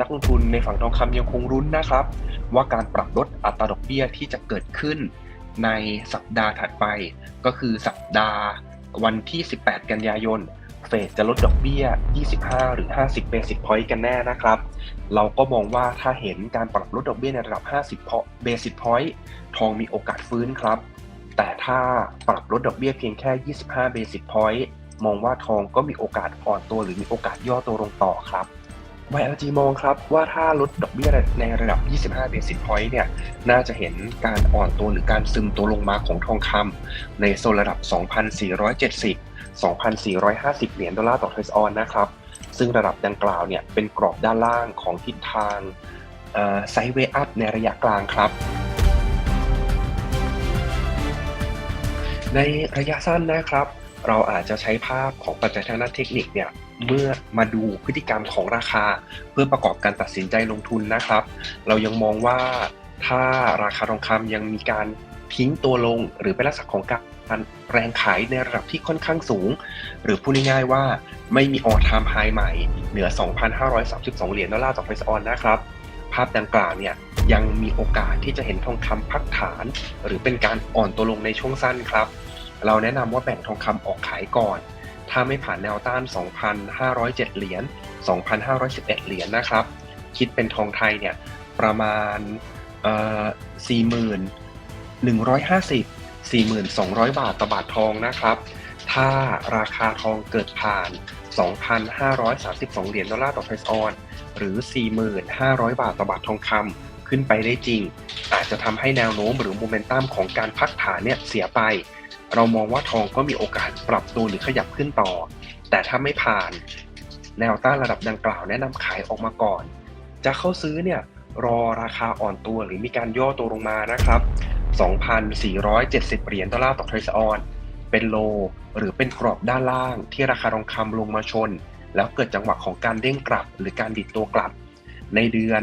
นักลงทุนในฝั่งทองคำยังคงรุ้นนะครับ ว่าการปรับลดอัตราดอกเบี้ยที่จะเกิดขึ้นในสัปดาห์ถัดไป ก็คือสัปดาห์วันที่ 18 กันยายน เฟดจะลดดอกเบี้ย 25 หรือ 50 basis point กันแน่นะครับ เราก็มองว่าถ้าเห็นการปรับลดดอกเบี้ยในระดับ 50 basis point ทองมีโอกาสฟื้นครับ แต่ถ้าปรับลดดอกเบี้ยเพียงแค่ 25 basis point มองว่าทองก็มีโอกาสอ่อนตัวหรือมีโอกาสย่อตัวลงต่อครับ YLG มองครับว่าถ้าลดดอกเบี้ยในระดับ 25 basis point เนี่ย น่าจะเห็นการอ่อนตัวหรือการซึมตัวลงมาของทองคำในโซนระดับ 2,470 2,450 เหรียญดอลลาร์ต่อเทรซออนนะครับ ซึ่งระดับดังกล่าวเนี่ย เป็นกรอบด้านล่างของทิศทางไซด์เวย์อัพในระยะกลางครับ ในระยะสั้นนะครับ เราอาจจะใช้ภาพของปัจจัยทางด้านเทคนิคเนี่ยเมื่อมาดูพฤติกรรมของราคา เพื่อประกอบการตัดสินใจลงทุนนะครับ เรายังมองว่าถ้าราคาทองคำยังมีการทิ้งตัวลงหรือเป็นลักษณะของการแรงขายในระดับที่ค่อนข้างสูง หรือพูดง่ายๆว่าไม่มีออทามไฮใหม่เหนือ 2,532 เหรียญดอลลาร์ต่อเฟสออนนะครับ ภาพดังกล่าวเนี่ยยังมีโอกาสที่จะเห็นทองคำพักฐาน หรือเป็นการอ่อนตัวลงในช่วงสั้นครับ เราแนะนำว่าแบ่งทองคำออกขายก่อน ถ้าไม่ผ่านแนวต้าน 2,507 เหรียญ 2,511 เหรียญนะครับ คิดเป็นทองไทยเนี่ยประมาณเอ่อ40,150 4,200 บาทต่อบาททองนะครับ ถ้าราคาทองเกิดผ่าน 2,532 เหรียญดอลลาร์ต่อไทรออน หรือ 4,500 บาทต่อบาททองคำขึ้นไปได้จริง อาจจะทำให้แนวโน้มหรือโมเมนตัมของการพักฐานเนี่ยเสียไป เรามองว่าทองก็มีโอกาสปรับตัวหรือขยับขึ้นต่อ แต่ถ้าไม่ผ่านแนวต้านระดับดังกล่าวแนะนำขายออกมาก่อน จะเข้าซื้อเนี่ยรอราคาอ่อนตัวหรือมีการย่อตัวลงมานะครับ 2,470 เหรียญดอลลาร์ต่อทรัลออน เป็นโลหรือเป็นกรอบด้านล่างที่ราคาทองคำลงมาชน แล้วเกิดจังหวะของการเด้งกลับ หรือการดิดตัวกลับ ในเดือน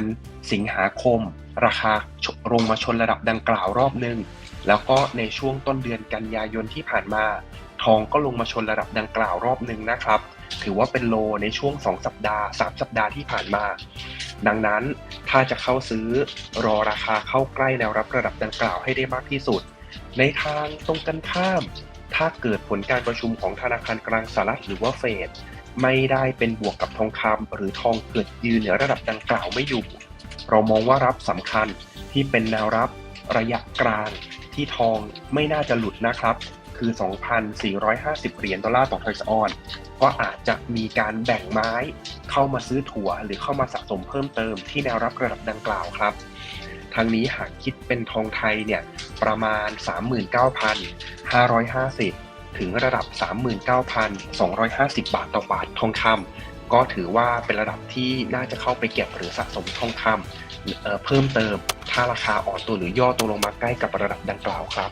สิงหาคม ราคาลงมาชนระดับดังกล่าวรอบหนึ่ง แล้วก็ในช่วงต้นเดือนกันยายนที่ผ่านมา ทองก็ลงมาชนระดับดังกล่าวรอบหนึ่งนะครับ ถือว่าเป็นโลในช่วง 2 สัปดาห์ 3 สัปดาห์ที่ผ่านมา ดังนั้นถ้าจะเข้าซื้อรอราคาเข้าใกล้แนวรับระดับดังกล่าวให้ได้มากที่สุด ในทางตรงกันข้าม ถ้าเกิดผลการประชุมของธนาคารกลางสหรัฐหรือว่าเฟดไม่ได้เป็นบวกกับทองคำหรือทองเกิดยืนเหนือระดับดังกล่าวไม่อยู่ เรามองว่ารับสำคัญที่เป็นแนวรับระยะกลาง ที่ทองไม่น่าจะหลุดนะครับ คือ 2,450 เหรียญดอลลาร์ต่อทรัลออนก็อาจจะมีการแบ่งไม้เข้ามาซื้อถั่วหรือเข้ามาสะสมเพิ่มเติมที่แนวรับระดับดังกล่าวครับทางนี้หากคิดเป็นทองไทยเนี่ยประมาณ 39,550 ถึงระดับ 39,250 บาทต่อบาททองคำก็ถือว่าเป็นระดับที่น่าจะเข้าไปเก็บหรือสะสมทองคำเพิ่มเติม ถ้าราคาอ่อนตัวหรือย่อตัวลงมาใกล้กับระดับดังกล่าวครับ